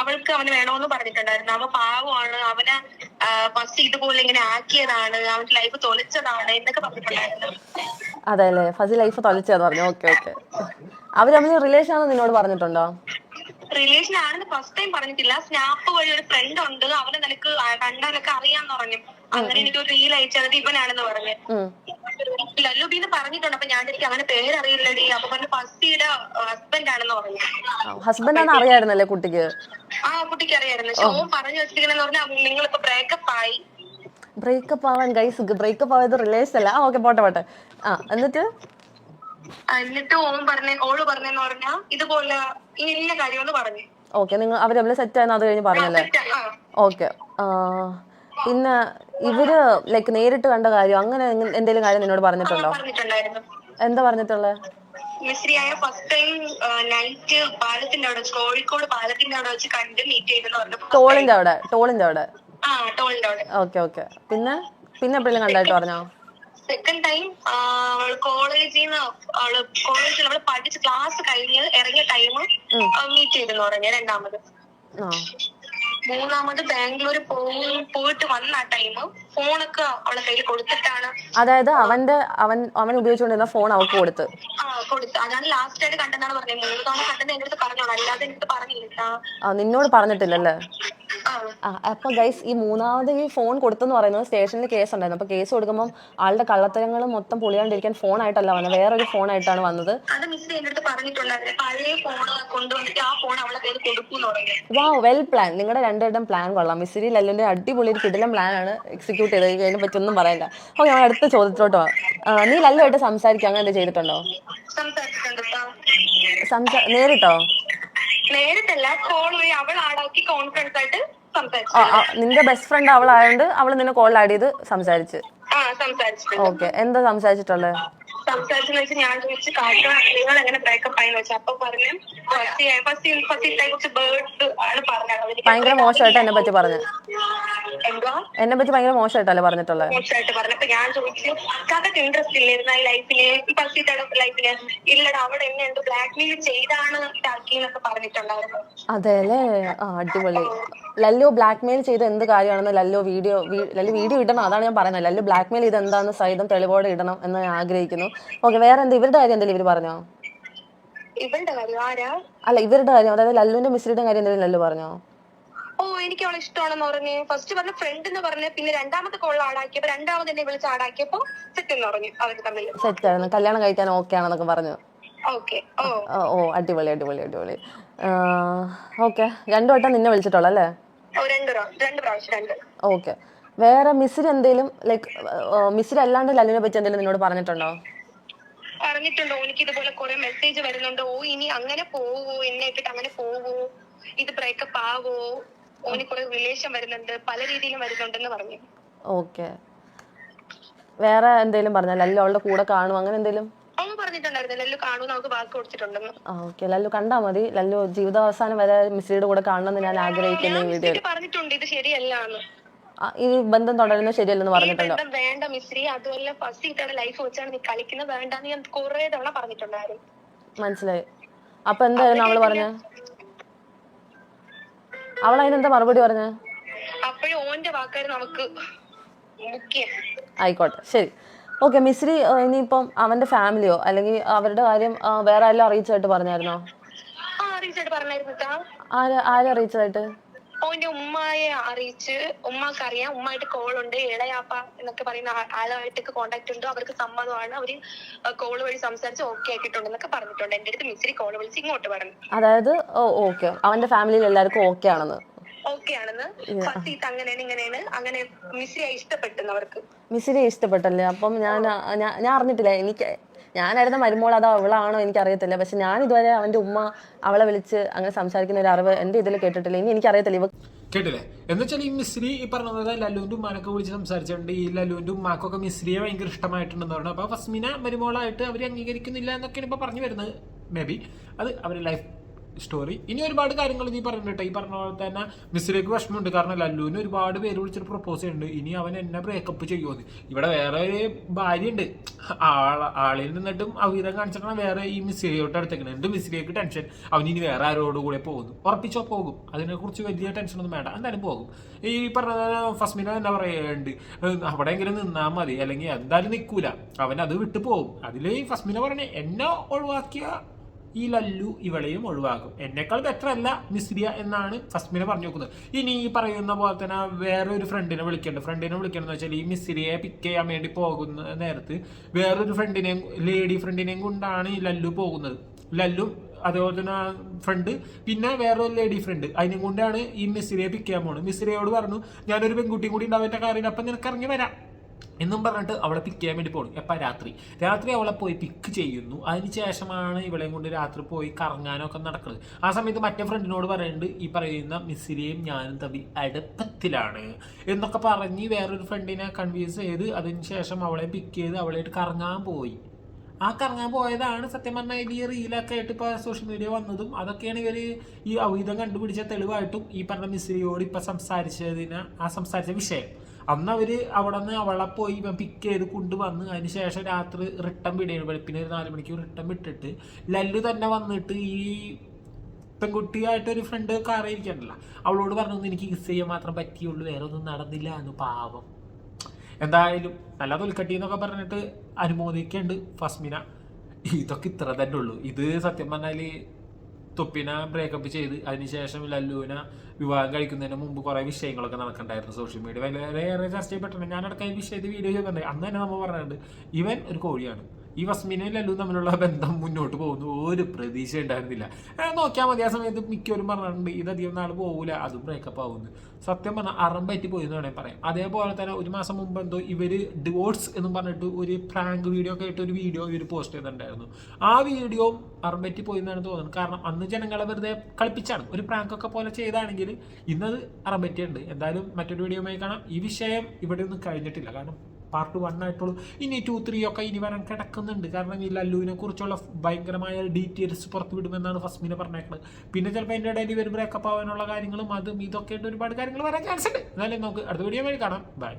അവൾക്ക് അവന് വേണോന്ന് പറഞ്ഞിട്ടുണ്ടായിരുന്നു. അവ പാവമാണ്. അവനെ ഫസ്റ്റ് ഇതുപോലെ ഇങ്ങനെ ആക്കിയതാണ്. അവന്റെ ലൈഫ് തൊലച്ചതാണ് എന്നൊക്കെ പറഞ്ഞിട്ടുണ്ടായിരുന്നു. അതെ അല്ലെ ഫസി ലൈഫ് തൊലച്ചതെന്ന് പറഞ്ഞു ഓക്കെ ഓക്കെ അവർ തമ്മിൽ റിലേഷൻ ആണെന്ന് നിന്നോട് പറഞ്ഞിട്ടുണ്ടോ? റിലേഷൻ ആണെന്ന് ഫസ്റ്റ് ടൈം പറഞ്ഞിട്ടില്ല. സ്നാപ്പ് വഴി ഒരു ഫ്രണ്ട് ഉണ്ട്. അവനെ നിനക്ക് കണ്ടാലൊക്കെ അറിയാന്ന് പറഞ്ഞു. അങ്ങനെ എനിക്ക് ഒരു റീൽ അയച്ചത് ഇവനാണെന്ന് പറഞ്ഞു. ലല്ലുബി എന്ന് പറഞ്ഞിട്ടുണ്ട് അപ്പൊ ഞാൻ എനിക്ക് അവന്റെ പേരറിയില്ലടി അപ്പൊ പറഞ്ഞു ഫസ്റ്റിയുടെ ഹസ്ബൻഡ് ആണെന്ന് പറഞ്ഞു. ഹസ്ബൻഡ് ആണെന്ന് അറിയായിരുന്നല്ലേ കുട്ടിക്ക്? ആ കുട്ടിക്ക് അറിയായിരുന്നു. ഷോ പറഞ്ഞു വെച്ചിരിക്കണെന്ന് നിങ്ങൾ നിങ്ങളിപ്പോ ബ്രേക്കപ്പ് ആയി. ബ്രേക്കപ്പ് ആവാൻ ഗൈസ് ബ്രേക്കപ്പ് ആയത് റിലേഷൻ അല്ല. ആ ഓക്കെ പോട്ടെ പോട്ടെ. ആ എന്നിട്ട്? എന്നിട്ട് ഓൻ പറഞ്ഞ ഓൾ പറഞ്ഞെന്ന് പറഞ്ഞാ ഇതുപോലെ ഇന്ന കാര്യമെന്ന് പറഞ്ഞു. ഓക്കെ നിങ്ങൾ അവർ തമ്മിൽ സെറ്റ് ആയെന്ന് അത് കഴിഞ്ഞ് പറഞ്ഞല്ലേ? ഓക്കെ പിന്നെ ഇവർ ലൈക്ക് നേരിട്ട് കണ്ട കാര്യം? അങ്ങനെ എന്തെങ്കിലും കാര്യം നിന്നോട് പറഞ്ഞിട്ടുണ്ടോ? പറഞ്ഞിട്ടുണ്ടായിരുന്നു. എന്താ പറഞ്ഞിട്ടുള്ളത് മിശ്രിയായ ഫസ്റ്റ് ടൈം നൈറ്റ് പാലത്തിന്റെ അവിടെ വെച്ച് കോഴിക്കോട് പാലത്തിന്റെ അവിടെ വെച്ച് കണ്ട് മീറ്റ് ചെയ്തെന്ന് പറഞ്ഞു ടോളിന്റെ അവിടെ ടോളിന്റെ അവിടെ. ആ ടോളിന്റെ അവിടെ. Okay okay. പിന്നെ? പിന്നെ എപ്പോഴും കണ്ടായിട്ട് പറഞ്ഞോ? സെക്കൻഡ് ടൈം അവൾ കോളേജിൽ നിന്ന് അവൾ കോളേജിൽ അവൾ പഠിച്ച് ക്ലാസ് കഴിഞ്ഞ് ഇറങ്ങിയ ടൈം മീറ്റ് ചെയ്തെന്ന് പറഞ്ഞു രണ്ടാമത്. ആ. മൂന്നാമത് ബാംഗ്ലൂർ പോയി പോയിട്ട് വന്ന ആ ടൈം ഫോണൊക്കെ അവളെ കയ്യിൽ കൊടുത്തിട്ടാണ്. അതായത് അവന്റെ അവൻ അവൻ ഉപയോഗിച്ചുകൊണ്ടിരുന്ന ഫോൺ അവൾക്ക് കൊടുത്ത്. ആ കൊടുത്ത്. അതാണ് ലാസ്റ്റ് ആയിട്ട് കണ്ടെന്നാണ് പറഞ്ഞത്. മൂന്ന് തവണ കണ്ടെന്ന് എന്റെ അടുത്ത് പറഞ്ഞോളൂ. അല്ലാതെ എനിക്ക് പറഞ്ഞില്ല. നിന്നോട് പറഞ്ഞിട്ടില്ലല്ലേ? അപ്പൊ ഗൈസ് ഈ മൂന്നാമത് ഈ ഫോൺ കൊടുത്തെന്ന് പറയുന്നത് സ്റ്റേഷനിൽ കേസ് ഉണ്ടായിരുന്നു. അപ്പൊ കേസ് കൊടുക്കുമ്പോൾ ആളുടെ കള്ളത്തരങ്ങൾ മൊത്തം പൊളിയാണ്ടിരിക്കാൻ ഫോൺ ആയിട്ടല്ല വന്നത്. വേറൊരു ഫോൺ ആയിട്ടാണ് വന്നത്. വാ വെൽ പ്ലാൻ നിങ്ങളുടെ രണ്ടുപേരുടെയും പ്ലാൻ കൊള്ളാം. മിസ്സിരി ലല്ലുന്റെ അടിപൊളി ഒരു കിടിലം പ്ലാൻ ആണ് എക്സിക്യൂട്ട് ചെയ്തത്. അതിനെ പറ്റി ഒന്നും പറയില്ല ഓക്കെ ഞാൻ അടുത്ത ചോദ്യത്തിലോട്ട് പോവാം. നീ ലല്ലുമായിട്ട് സംസാരിക്കുക അങ്ങനെ എന്തെങ്കിലും ചെയ്തിട്ടുണ്ടോ. സംസാ നേരിട്ടോ? നേരിട്ടല്ല ഫോൺ വഴി അവൾ ആടാക്കി കോൺഫറൻസ് ആയിട്ട് നിന്റെ ബെസ്റ്റ് ഫ്രണ്ട് അവളായോണ്ട് അവൾ നിന്നെ കോൾ ആഡ് ചെയ്ത് സംസാരിച്ച്. ഓക്കെ എന്താ സംസാരിച്ചിട്ടുള്ളത് സംസാരിച്ചെന്ന് വെച്ചാൽ ഞാൻ ചോദിച്ചു നിങ്ങൾ എങ്ങനെ ബ്രേക്കപ്പ് ആയെന്ന് വെച്ചാൽ അപ്പൊ പറഞ്ഞു ഫസ്റ്റ് ഫസ്റ്റ് ഫസ്റ്റ് കുറിച്ച് ബേർഡ്സ് ആണ് പറഞ്ഞത്. ഭയങ്കര മോശമായിട്ട് എന്നെ പറ്റി പറഞ്ഞു. എന്നെ പറ്റി ഭയങ്കര മോശമായിട്ടല്ലേ പറഞ്ഞിട്ടുള്ളത്? മോശമായിട്ട് പറഞ്ഞപ്പോ ഞാൻ ചോദിച്ചു കഥക്ക് ഇൻട്രസ്റ്റ് ഇല്ലായിരുന്നു ലൈഫിൽ ഫസ്റ്റ് ലൈഫിൽ ഇല്ലടാ അവിടെ എന്നെ എന്തോ ബ്ലാക്ക് മെയിൽ ചെയ്താണ് ഇതാക്കി എന്നൊക്കെ പറഞ്ഞിട്ടുണ്ടായിരുന്നു. അതെ അല്ലേ ആ അടിപൊളി. ലല്ലു ബ്ലാക്ക് മെയിൽ ചെയ്ത എന്ത് കാര്യമാണെന്ന് ലല്ലു വീഡിയോ ലല്ലു വീഡിയോ ഇടണം. അതാണ് ഞാൻ പറയുന്നത്. ലല്ലു ബ്ലാക്ക് മെയിൽ ചെയ്ത് എന്താണെന്ന് സഹിതം തെളിവോടെ ഇടണം എന്ന് ഞാൻ ആഗ്രഹിക്കുന്നു. ഓക്കെ വേറെ എന്താ ഇവരുടെ കാര്യം എന്തെങ്കിലും ഇവർ പറഞ്ഞോ? ഇവരുടെ കാര്യം ആരാ? അല്ല ഇവരുടെ കാര്യം അതായത് ലല്ലുവിന്റെ മിസ്രിയുടെ കാര്യം എന്തെങ്കിലും ലല്ലു പറഞ്ഞോ? ഓ എനിക്ക് അവളെ ഇഷ്ടമാണെന്ന് പറഞ്ഞ്. ഫസ്റ്റ് പറഞ്ഞ ഫ്രണ്ട് എന്ന് പറഞ്ഞ് പിന്നെ രണ്ടാമത്തെ കോൾ ആടാക്കിയപ്പോ രണ്ടാമത് എന്നെ വിളിച്ച് ആടാക്കിയപ്പോ സെറ്റ് എന്ന് പറഞ്ഞു അവർ തമ്മിൽ സെറ്റ് ആണ്. കല്യാണം കഴിക്കാൻ ഓക്കെ ആണെന്നൊക്കെ പറഞ്ഞു. ഓക്കെ ഓ. ഓ, അടിപൊളി അടിപൊളി അടിപൊളി. ഓക്കെ രണ്ടു വട്ടം നിന്നെ വിളിച്ചിട്ടുള്ള അല്ലേ? ഓക്കെ വേറെ മിസ്സിൽ എന്തെങ്കിലും ലൈക്ക് മിസ്സിൽ അല്ലാണ്ട് ലല്ലിനെ പറ്റി എന്തെങ്കിലും നിന്നോട് പറഞ്ഞിട്ടുണ്ടോ? പറഞ്ഞിട്ടുണ്ടോ? എനിക്ക് ഇതുപോലെ കുറെ മെസ്സേജ് വരുന്നുണ്ട്. ഓ ഇനി അങ്ങനെ പോവോ? എന്നെ ഇട്ടിട്ട് അങ്ങനെ പോവോ? ഇത് ബ്രേക്കപ്പ് ആവോ? ഓന് കുറെ റിലേഷൻ വരുന്നുണ്ട് പല രീതിയിലും വരുന്നുണ്ടെന്ന് പറഞ്ഞു. ഓക്കെ. വേറെ എന്തെങ്കിലും പറഞ്ഞോ? ലല്ലു അവളുടെ കൂടെ കാണും അങ്ങനെ എന്തെങ്കിലും അവൻ പറഞ്ഞിട്ടുണ്ടായിരുന്നു ലല്ലു കാണൂ നമുക്ക് വാക്ക് കൊടുത്തിട്ടുണ്ടെന്ന്. ആ ഓക്കെ. ലല്ലു കണ്ടാ മതി. ലല്ലു ജീവിതാവസാനം വരെ മിസ്സിയുടെ കൂടെ കാണണമെന്ന് ഞാൻ ആഗ്രഹിക്കുന്നു ഈ വീഡിയോ പറഞ്ഞിട്ടുണ്ട് ഇത് ശരിയല്ല എന്ന് ഈ ബന്ധം തുടരുന്നത് ശരിയല്ലെന്ന് ഈ പറഞ്ഞിട്ടുണ്ടോ? ബന്ധം വേണ്ട മിസ്രി അതുപോലെ ഫസ്റ്റ് ഇത്തവണ ലൈഫ് വെച്ചാണ് നീ കളിക്കുന്നത് വേണ്ടെന്ന് ഞാൻ കുറെ തവണ പറഞ്ഞിട്ടുണ്ടായിരുന്നു. മനസ്സിലായി. അപ്പൊ എന്തായിരുന്നു അവൾ പറഞ്ഞ അവൾ അതിനെന്താ മറുപടി പറഞ്ഞ? അപ്പോഴും ഓന്റെ വാക്കാര് നമുക്ക് ആയിക്കോട്ടെ ശരി. ഓക്കെ മിസ്രി ഇനിയിപ്പം അവന്റെ ഫാമിലിയോ അല്ലെങ്കിൽ അവരുടെ കാര്യം വേറെ ആരെങ്കിലും അറിയിച്ചതായിട്ട് പറഞ്ഞായിരുന്നോ. ആരെ അറിയിച്ചതായിട്ട്? ഓന്റെ ഉമ്മയെ അറിയിച്ച് ഉമ്മക്ക് അറിയാം ഉമ്മായിട്ട് കോൾ ഉണ്ട്. ഇളയാപ്പ എന്നൊക്കെ പറയുന്ന ആ- ആളുമായിട്ടൊക്കെ കോണ്ടാക്ട് ഉണ്ട്. അവർക്ക് സമ്മതമാണ്. അവർ കോൾ വഴി സംസാരിച്ച് ഓക്കെ ആക്കിയിട്ടുണ്ട് എന്നൊക്കെ പറഞ്ഞിട്ടുണ്ട്. എന്റെ അടുത്ത് മിസ്രി കോൾ വിളിച്ച് ഇങ്ങോട്ട് പറഞ്ഞു. അതായത് ഓക്കെ അവന്റെ ഫാമിലിയിൽ എല്ലാവർക്കും ഓക്കെ ആണെന്ന്. ഓക്കെ ആണെന്ന്. ഫസ്റ്റ് ഇത് അങ്ങനെയാണ് ഇങ്ങനെയാണ് അങ്ങനെ മിസ്രിയെ ഇഷ്ടപ്പെട്ടെന്ന് അവർക്ക്. മിസ്സിരിയെ ഇഷ്ടപ്പെട്ടല്ലേ? അപ്പം ഞാൻ- ഞാൻ അറിഞ്ഞിട്ടില്ല. എനിക്ക് ഞാനായിരുന്ന മരുമോൾ അത് അവളാണോ എനിക്ക് അറിയത്തില്ല പക്ഷെ ഞാൻ ഇതുവരെ അവന്റെ ഉമ്മ അവളെ വിളിച്ച് അങ്ങനെ സംസാരിക്കുന്ന ഒരു അറിവ് എന്റെ ഇതിൽ കേട്ടിട്ടില്ല. ഇനി എനിക്കറിയത്തില്ല. ഇവ കേട്ടില്ലേ? എന്ന് വെച്ചാൽ ഈ മിസ്രി ഈ പറഞ്ഞ പോലെ ലല്ലുവിന്റെ ഉമ്മാനൊക്കെ വിളിച്ച് സംസാരിച്ചിട്ടുണ്ട്. ഈ ലല്ലുവിന്റെ ഉമ്മാക്കൊക്കെ മിസ്രിയെ ഭയങ്കര ഇഷ്ടമായിട്ടുണ്ടെന്ന് പറഞ്ഞു. അപ്പൊ ഫസ്മിന മരുമോളായിട്ട് അവർ അംഗീകരിക്കുന്നില്ല എന്നൊക്കെയാണ് ഇപ്പൊ പറഞ്ഞു വരുന്നത്. മേ ബി അത് അവരുടെ ലൈഫ് സ്റ്റോറി ഇനി ഒരുപാട് കാര്യങ്ങൾ നീ പറഞ്ഞിട്ട് ഈ പറഞ്ഞ പോലെ തന്നെ മിസ്സിലേക്ക് വിഷമമുണ്ട്. കാരണം ലല്ലുവിന് ഒരുപാട് പേര് വിളിച്ചിട്ട് പ്രപ്പോസ് ചെയ്യുന്നുണ്ട്. ഇനി അവൻ എന്നെ ബ്രേക്കപ്പ് ചെയ്യുമോ ഇവിടെ വേറെ ഒരു ഭാര്യ ഉണ്ട് ആള ആളിൽ നിന്നിട്ടും അവിധം കാണിച്ചിട്ടാണ് വേറെ ഈ മിസ്സിലേക്ക് അടുത്തേക്കുന്നത് എന്ത് മിസ്സിലേക്ക് ടെൻഷൻ അവൻ ഇനി വേറെ ആരോട് കൂടെ പോകുന്നു. ഉറപ്പിച്ചോ പോകും. അതിനെക്കുറിച്ച് വലിയ ടെൻഷനൊന്നും വേണ്ട. എന്തായാലും പോകും. ഈ പറഞ്ഞ ഫസ്മിന എന്നാ പറയുന്നുണ്ട് അവിടെയെങ്കിലും നിന്നാൽ മതി. അല്ലെങ്കിൽ എന്തായാലും നിൽക്കൂല അവൻ അത് വിട്ടു പോകും. അതിൽ ഫസ്മിന പറഞ്ഞ എന്നെ ഒഴിവാക്കിയ ഈ ലല്ലു ഇവളെയും ഒഴിവാക്കും. എന്നെക്കാൾ ബെറ്റർ അല്ല മിസ്രിയ എന്നാണ് ഫസ്മിനെ പറഞ്ഞു നോക്കുന്നത് ഇനി ഈ പറയുന്ന പോലെ തന്നെ വേറൊരു ഫ്രണ്ടിനെ വിളിക്കേണ്ടത് ഫ്രണ്ടിനെ വിളിക്കണമെന്ന് വെച്ചാൽ ഈ മിസ്രിയെ പിക്ക് ചെയ്യാൻ വേണ്ടി പോകുന്ന നേരത്ത് വേറൊരു ഫ്രണ്ടിനെയും ലേഡി ഫ്രണ്ടിനെയും കൊണ്ടാണ് ഈ ലല്ലു പോകുന്നത്. ലല്ലു അതേപോലെ തന്നെ ഫ്രണ്ട് പിന്നെ വേറൊരു ലേഡി ഫ്രണ്ട് അതിനും കൊണ്ടാണ് ഈ മിസ്രിയെ പിക്ക് ചെയ്യാൻ പോകുന്നത് മിസ്രിയോട് പറഞ്ഞു ഞാനൊരു പെൺകുട്ടിയും കൂടി ഉണ്ടാവും എന്റെ കാറിന് അപ്പം നിനക്ക് ഇറങ്ങി വരാം. എന്നും പറഞ്ഞിട്ട് അവളെ പിക്ക് ചെയ്യാൻ വേണ്ടി പോകും എപ്പം? രാത്രി. രാത്രി അവളെ പോയി പിക്ക് ചെയ്യുന്നു. അതിന് ശേഷമാണ് ഇവളെയും കൊണ്ട് രാത്രി പോയി കറങ്ങാനൊക്കെ നടക്കുന്നത് ആ സമയത്ത് മറ്റേ ഫ്രണ്ടിനോട് പറയുന്നുണ്ട് ഈ പറയുന്ന മിസ്സിലെയും ഞാനും തമ്മിൽ അടുപ്പത്തിലാണ് എന്നൊക്കെ പറഞ്ഞ് വേറൊരു ഫ്രണ്ടിനെ കൺവീൻസ് ചെയ്ത് അതിന് ശേഷം അവളെ പിക്ക് ചെയ്ത് അവളായിട്ട് കറങ്ങാൻ പോയി. ആ കറങ്ങാൻ പോയതാണ് സത്യം പറഞ്ഞാൽ ഈ റീലൊക്കെ ആയിട്ട് ഇപ്പോൾ സോഷ്യൽ മീഡിയ വന്നതും അതൊക്കെയാണ് ഇവർ ഈ അവിധം കണ്ടുപിടിച്ച തെളിവായിട്ടും ഈ പറഞ്ഞ മിസ്രിയോട് ഇപ്പം സംസാരിച്ചതിന് ആ സംസാരിച്ച വിഷയം. അന്ന് അവർ അവിടെ നിന്ന് അവളെ പോയി പിക്ക് ചെയ്ത് കൊണ്ടുവന്ന് അതിന് ശേഷം രാത്രി റിട്ടേൺ വിടുകയാണ് വെളുപ്പിന് ഒരു നാല് മണിക്ക് റിട്ടേൺ വിട്ടിട്ട് ലല്ലു തന്നെ വന്നിട്ട് ഈ പെൺകുട്ടിയായിട്ട് ഒരു ഫ്രണ്ട് കാറിൽ ഇരിക്കണ്ടല്ലോ അവളോട് പറഞ്ഞു എനിക്ക് കിസ് ചെയ്യാൻ മാത്രം പറ്റിയുള്ളൂ വേറെ ഒന്നും നടന്നില്ല. എന്ന് പാവം. എന്തായാലും നല്ല തൊൽക്കട്ടി എന്നൊക്കെ പറഞ്ഞിട്ട് അനുമോദിക്കുന്നുണ്ട് ഫസ്മിന. ഇതൊക്കെ ഇത്ര തന്നെ ഉള്ളൂ. ഇത് സത്യം പറഞ്ഞാൽ തൊപ്പിന ബ്രേക്കപ്പ് ചെയ്ത് അതിനുശേഷം ലല്ലുവിനെ വിവാഹം കഴിക്കുന്നതിന് മുമ്പ് കുറേ വിഷയങ്ങളൊക്കെ നടക്കണ്ടായിരുന്നു സോഷ്യൽ മീഡിയ വളരെയേറെ ചർച്ച ചെയ്യപ്പെട്ടിട്ടുണ്ട് ഞാനടക്കം ഈ വിഷയത്തിൽ വീഡിയോ ചെയ്യുന്നുണ്ട് അന്ന് തന്നെ നമ്മൾ പറഞ്ഞിട്ടുണ്ട്. ഇവൻ ഒരു കോഴിയാണ്. ഈ വസ്മിനും ലല്ലുവും തമ്മിലുള്ള ബന്ധം മുന്നോട്ട് പോകുന്നു. ഒരു പ്രതീക്ഷ ഉണ്ടായിരുന്നില്ല. നോക്കിയാൽ മതി. ആ സമയത്ത് മിക്കവരും പറഞ്ഞിട്ടുണ്ട് ഇത് അധികം നാൾ പോകില്ല അതും ബ്രേക്കപ്പ് ആവുന്നു. സത്യം പറഞ്ഞാൽ അറം പറ്റി പോയി എന്ന് വേണമെങ്കിൽ പറയാം. അതേപോലെ തന്നെ ഒരു മാസം മുമ്പ് എന്തോ ഇവർ ഡിവോഴ്സ് എന്ന് പറഞ്ഞിട്ട് ഒരു പ്രാങ്ക് വീഡിയോ ഒക്കെ ആയിട്ട് ഒരു വീഡിയോ ഇവർ പോസ്റ്റ് ചെയ്തിട്ടുണ്ടായിരുന്നു. ആ വീഡിയോ അറം പറ്റി പോയി എന്നാണ് തോന്നുന്നത്. കാരണം അന്ന് ജനങ്ങളെ വെറുതെ കളിപ്പിച്ചാണ്. ഒരു പ്രാങ്ക് ഒക്കെ പോലെ ചെയ്താണെങ്കിൽ ഇന്നത് അറം പറ്റിയുണ്ട് എന്തായാലും മറ്റൊരു വീഡിയോയുമായി കാണാം. ഈ വിഷയം ഇവിടെ ഒന്നും കഴിഞ്ഞിട്ടില്ല. കാരണം പാർട്ട് വൺ ആയിട്ടുള്ളൂ ഇനി ടു ത്രീ ഒക്കെ ഇനി വരാൻ കിടക്കുന്നുണ്ട്. കാരണം ഈ ലല്ലുവിനെ കുറിച്ചുള്ള ഭയങ്കരമായ ഡീറ്റെയിൽസ് പുറത്തു വിടുമെന്നാണ് ഫസ്മിനെ പറഞ്ഞേക്കുന്നത് പിന്നെ ചിലപ്പോൾ എന്റെ ഇടയിൽ ഒരു ബ്രേക്കപ്പ് ആവാനുള്ള കാര്യങ്ങളും അതും ഇതൊക്കെ ആയിട്ട് ഒരുപാട് കാര്യങ്ങൾ വരാൻ ചാൻസ് ഉണ്ട്. എന്നാലും നമുക്ക് അടുത്ത വീഡിയോ വഴി കാണാം. ബൈ